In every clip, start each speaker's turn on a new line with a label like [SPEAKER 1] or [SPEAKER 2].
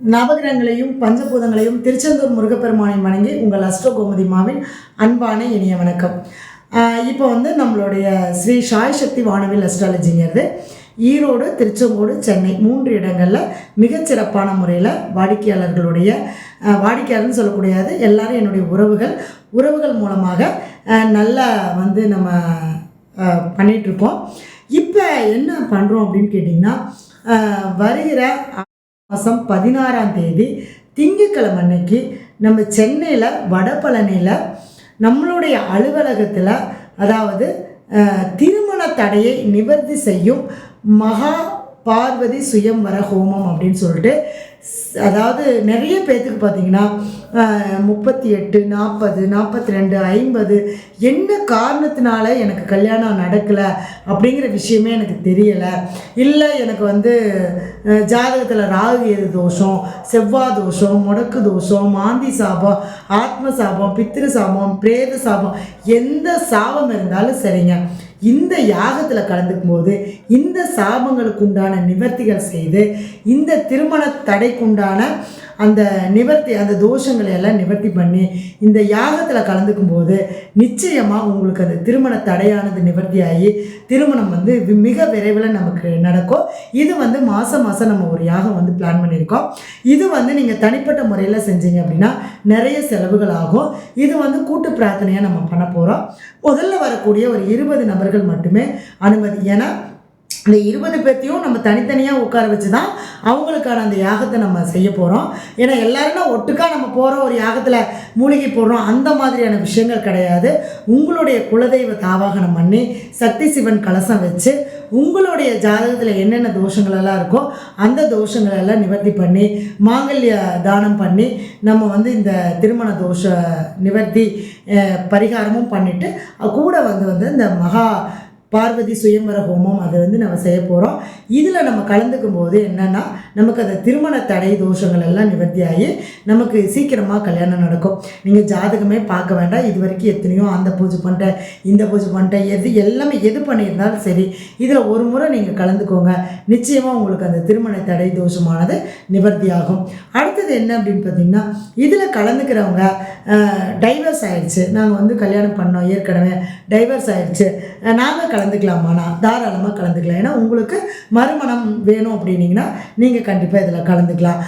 [SPEAKER 1] நவகிரகங்களையும் பஞ்சபூதங்களையும் திருச்செந்தூர் முருகப்பெருமானை வணங்கி உங்கள் அஸ்ட்ரோ கோமதி மாவின் அன்பான இனிய வணக்கம். இப்போ வந்து நம்மளுடைய ஸ்ரீ சாய் சக்தி வானவில் அஸ்ட்ராலஜிங்கிறது ஈரோடு திருச்செங்கோடு சென்னை மூன்று இடங்களில் மிகச்சிறப்பான முறையில் வாடிக்கையாளர்களுடைய வாடிக்கையாளர்னு சொல்லக்கூடியது எல்லாரும் என்னுடைய உறவுகள். உறவுகள் மூலமாக நல்லா வந்து நம்ம பண்ணிகிட்ருக்கோம் இப்போ என்ன பண்ணுறோம் அப்படின்னு கேட்டிங்கன்னா வருகிற மாதம் பதினாறாம் தேதி திங்கட்கிழமை அன்னைக்கு நம்ம சென்னையில் வடபழனியில் நம்மளுடைய அலுவலகத்தில் அதாவது திருமண தடையை நிவர்த்தி செய்யும் மகா பார்வதி சுயம் வர ஹோமம் அப்படின்னு சொல்லிட்டு அதாவது நிறைய பேர்த்துக்கு பார்த்தீங்கன்னா முப்பத்தி எட்டு நாற்பது நாற்பத்தி ரெண்டு ஐம்பது என்ன காரணத்தினால எனக்கு கல்யாணம் நடக்கலை அப்படிங்கிற விஷயமே எனக்கு தெரியலை. இல்லை எனக்கு வந்து ஜாதகத்தில் ராகு எது தோஷம் செவ்வாய் தோஷம் முடக்கு தோஷம் மாந்தி சாபம் ஆத்ம சாபம் பித்திரு சாபம் பிரேத சாபம் எந்த சாபம் இருந்தாலும் சரிங்க. இந்த யாகத்தில் கலந்துக்கும் போது இந்த சாபங்களுக்கு உண்டான நிவர்த்திகள் செய்து இந்த திருமண தடைக்குண்டான அந்த நிவர்த்தி அந்த தோஷங்களை எல்லாம் நிவர்த்தி பண்ணி இந்த யாகத்தில் கலந்துக்கும் போது நிச்சயமாக உங்களுக்கு அந்த திருமண தடையானது நிவர்த்தியாகி திருமணம் வந்து மிக விரைவில் நமக்கு நடக்கும். இது வந்து மாதம் மாதம் நம்ம ஒரு யாகம் வந்து பிளான் பண்ணியிருக்கோம். இது வந்து நீங்கள் தனிப்பட்ட முறையில் செஞ்சீங்க அப்படின்னா நிறைய செலவுகள் ஆகும். இது வந்து கூட்டு பிரார்த்தனையாக நம்ம பண்ண போகிறோம் முதல்ல வரக்கூடிய ஒரு இருபது நபர்கள் மட்டுமே அனுமதி. ஏன்னா இந்த இருபது பேர்த்தையும் நம்ம தனித்தனியாக உட்கார வச்சு தான் அவங்களுக்கான அந்த யாகத்தை நம்ம செய்ய போகிறோம் ஏன்னா எல்லாருமே ஒட்டுக்கா நம்ம போகிறோம் ஒரு யாகத்தில் மூலிகை போடுறோம். அந்த மாதிரியான விஷயங்கள் கிடையாது. உங்களுடைய குலதெய்வ தாவாகனம் பண்ணி சக்தி சிவன் கலசம் வச்சு உங்களுடைய ஜாதகத்தில் என்னென்ன தோஷங்களெல்லாம் இருக்கோ அந்த தோஷங்களெல்லாம் நிவர்த்தி பண்ணி மாங்கல்ய தானம் பண்ணி நம்ம வந்து இந்த திருமண தோஷ நிவர்த்தி பரிகாரமும் பண்ணிவிட்டு கூட வந்து வந்து இந்த மகா பார்வதி சுயம்பர ஹோமம் அதை வந்து நம்ம செய்ய போகிறோம் இதில் நம்ம கலந்துக்கும் போது என்னென்னா நமக்கு அந்த திருமண தடை தோஷங்கள் எல்லாம் நிவர்த்தி ஆகி நமக்கு சீக்கிரமாக கல்யாணம் நடக்கும். நீங்கள் ஜாதகமே பார்க்க வேண்டாம். இது வரைக்கும் எத்தனையோ அந்த பூஜை பண்ணிட்டேன் இந்த பூஜை பண்ணிட்டேன் எது எல்லாமே எது பண்ணியிருந்தாலும் சரி இதில் ஒரு முறை நீங்கள் கலந்துக்கோங்க. நிச்சயமாக உங்களுக்கு அந்த திருமண தடை தோஷமானது நிவர்த்தி ஆகும் அடுத்தது என்ன அப்படின்னு பார்த்தீங்கன்னா இதில் கலந்துக்கிறவங்க டைவர்ஸ் ஆயிடுச்சு. நாங்கள் வந்து கல்யாணம் பண்ணோம் ஏற்கனவே டைவர்ஸ் ஆயிடுச்சு. நாங்கள் கலந்துக்கலாமாண்ணா தாராளமாக கலந்துக்கலாம். ஏன்னா உங்களுக்கு மறுமணம் வேணும் அப்படின்னீங்கன்னா நீங்கள் கண்டிப்பாக இதில் கலந்துக்கலாம்.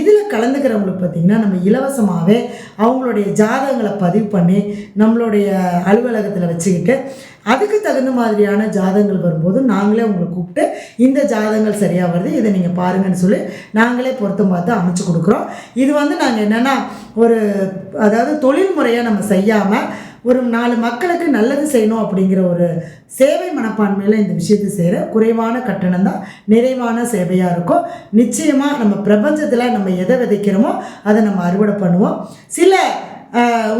[SPEAKER 1] இதில் கலந்துக்கிறவங்களுக்கு பார்த்திங்கன்னா நம்ம இலவசமாகவே அவங்களுடைய ஜாதகங்களை பதிவு பண்ணி நம்மளுடைய அலுவலகத்தில் வச்சுக்கிட்டு அதுக்கு தகுந்த மாதிரியான ஜாதகங்கள் வரும்போது நாங்களே உங்களை கூப்பிட்டு இந்த ஜாதகங்கள் சரியாக வருது இதை நீங்கள் பாருங்கன்னு சொல்லி நாங்களே பொருத்தம் பார்த்து அமைச்சு கொடுக்குறோம். இது வந்து நாங்கள் என்னென்னா ஒரு அதாவது தொழில் முறையாக நம்ம செய்யாமல் ஒரு நாலு மக்களுக்கு நல்லது செய்யணும் அப்படிங்கிற ஒரு சேவை மனப்பான்மையில் இந்த விஷயத்தை செய்கிற குறைவான கட்டணம் தான் நிறைவான சேவையாக இருக்கும். நிச்சயமாக நம்ம பிரபஞ்சத்தில் நம்ம எதை விதைக்கிறோமோ அதை நம்ம அறுவடை பண்ணுவோம். சில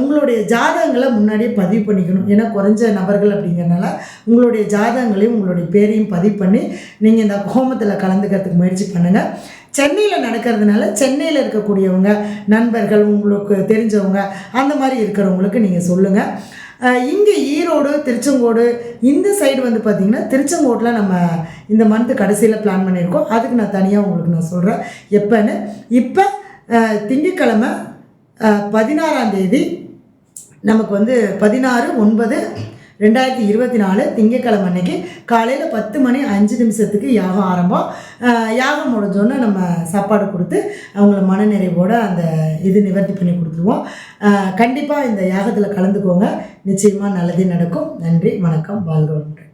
[SPEAKER 1] உங்களுடைய ஜாதகங்களை முன்னாடியே பதிவு பண்ணிக்கணும். ஏன்னா குறைஞ்ச நபர்கள் அப்படிங்கிறனால உங்களுடைய ஜாதகங்களையும் உங்களுடைய பேரையும் பதிவு பண்ணி நீங்கள் இந்த ஹோமத்தில் கலந்துக்கிறதுக்கு முயற்சி பண்ணுங்கள் சென்னையில் நடக்கிறதுனால சென்னையில் இருக்கக்கூடியவங்க நண்பர்கள் உங்களுக்கு தெரிஞ்சவங்க அந்த மாதிரி இருக்கிறவங்களுக்கு நீங்கள் சொல்லுங்கள் இங்கே ஈரோடு திருச்செங்கோடு இந்த சைடு வந்து பார்த்திங்கன்னா திருச்செங்கோட்டில் நம்ம இந்த மந்த்து கடைசியில் பிளான் பண்ணியிருக்கோம். அதுக்கு நான் தனியாக உங்களுக்கு நான் சொல்கிறேன் எப்போன்னு இப்போ திங்கக்கிழமை பதினாறாம் தேதி நமக்கு வந்து பதினாறு ஒன்பது ரெண்டாயிரத்தி இருபத்தி நாலு திங்கட்கிழமை அன்னைக்கு காலையில் பத்து மணி அஞ்சு நிமிஷத்துக்கு யாகம் ஆரம்பம். யாகம் முடிஞ்சோன்னே நம்ம சாப்பாடு கொடுத்து அவங்கள மனநிறைவோடு அந்த இது நிவர்த்தி பண்ணி கொடுத்துருவோம். கண்டிப்பாக இந்த யாகத்தில் கலந்துக்கோங்க. நிச்சயமாக நல்லதே நடக்கும். நன்றி வணக்கம். வாழ்க வளமுடன்.